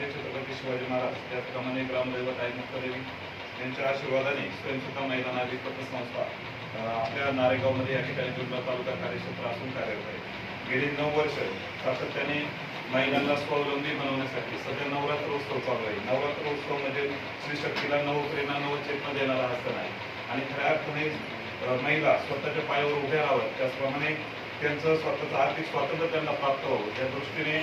राजे छत्रपती शिवाजी महाराज त्याचप्रमाणे ग्रामदैवत आई मुक्तादेवी यांच्या आशीर्वादाने स्वयंसुद्धा महिला नागरिक पतसंस्था आपल्या नारेगावमध्ये या ठिकाणी जुन्नर तालुका कार्यक्षेत्र असून कार्यरत आहे. गेली नऊ वर्ष सातत्याने महिलांना स्वावलंबी बनवण्यासाठी सध्या नवरात्र उत्सव चालू आहे. नवरात्र उत्सव म्हणजे श्री शक्तीला नव चेतना देणारा हा सण आहे. आणि खऱ्या अर्थाने महिला स्वतःच्या पायावर उभ्या राहाव्यात त्याचप्रमाणे त्यांचं स्वतःचं आर्थिक स्वातंत्र्य त्यांना प्राप्त हो त्या दृष्टीने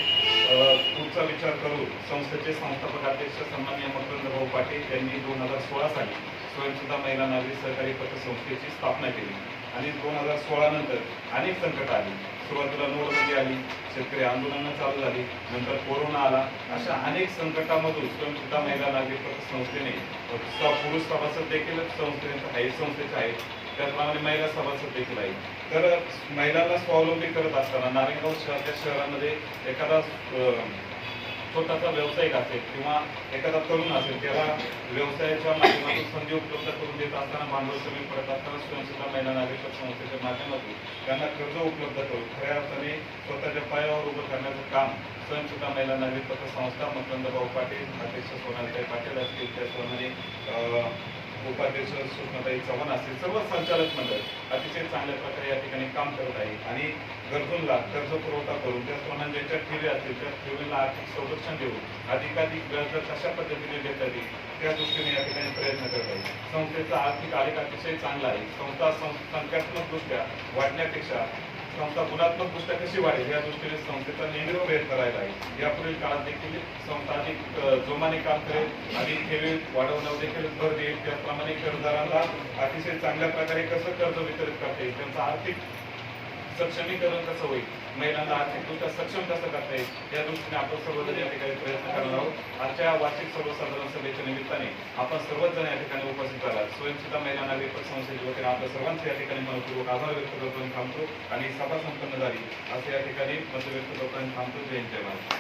पुढचा विचार करून संस्थेचे संस्थापक अध्यक्ष सन्मान्य मकरंद भाऊ पाटील यांनी दोन हजार सोळा साली स्वयंसुद्धा महिला नागरिक सहकारी पतसंस्थेची स्थापना केली. आणि दोन हजार सोळा नंतर अनेक संकट आली. सुरुवातीला नोटबंदी आली शेतकरी आंदोलनं चालू झाली नंतर कोरोना आला. अशा अनेक संकटामधून स्वयंसुद्धा महिला नागरिक पतसंस्थेने पुरुष सभासद देखील संस्थेने आहे संस्थेचे आहेत. त्याचप्रमाणे महिला सभासद देखील आहे तर महिलांना स्वावलंबी करत असताना नारायणगाव शहराच्या शहरामध्ये एखादा स्वतःचा छोटासा व्यावसायिक असेल किंवा एखादा तरुण असेल त्याला व्यवसायाच्या माध्यमातून संधी उपलब्ध करून देत असताना भांडवल कमी पडत असताना स्वयंसेवा महिला नागरिक संस्थेच्या माध्यमातून त्यांना कर्ज उपलब्ध करून खऱ्या अर्थाने स्वतःच्या पायावर उभं करण्याचं काम स्वयंसेवा महिला नागरिक संस्था मकरंदभाऊ पाटील अध्यक्ष सोनालताई पाटील असतील त्याचप्रमाणे अं, उपाध्यक्ष सुषमाताई चव्हाण असतील सर्व संचालक मंडळ अतिशय चांगल्या प्रकारे या ठिकाणी काम करत आहे. आणि गरजूंना कर्ज पुरवठा करून त्याचप्रमाणे ज्यांच्या ठेवी असतील त्या ठेवींना आर्थिक संरक्षण देऊन अधिकाधिक व्याज कशा पद्धतीने देता येईल त्या दृष्टीने या ठिकाणी प्रयत्न करत आहे. संस्थेचा आर्थिक आलेख अतिशय चांगला आहे. संस्था संख्यात्मकदृष्ट्या वाढण्यापेक्षा संस्था गुणात्मक दृष्ट्या कशी वाढेल या दृष्टीने संस्थेचा नेहमी प्रयत्न राहिला आहे. यापुढील काळात देखील संस्था अधिक जोमाने काम करेल अधिक ठेवी वाढवण्यावर देखील भर देईल. त्याचप्रमाणे कर्जदारांना अतिशय चांगल्या प्रकारे कसं कर्ज वितरित करता येईल? त्यांचं आर्थिक सक्षमीकरण कसं होईल? महिलांना आर्थिकदृष्ट्या सक्षम कसं करता येईल? या दृष्टीने आपण सर्वजण या ठिकाणी प्रयत्न करणार आहोत. आजच्या वार्षिक सर्वसाधारण सभेच्या निमित्ताने आपण सर्वच जण या ठिकाणी उपस्थित झाला स्वयंसिद्धा महिलांना नागरिक संस्थेच्या वतीने आपल्या सर्वांचे या ठिकाणी मनपूर्वक आभार व्यक्त करतो आणि थांबतो. आणि सभा संपन्न झाली. असे या ठिकाणी मत व्यक्त करतो आणि थांबतो. जयंत जय महाराज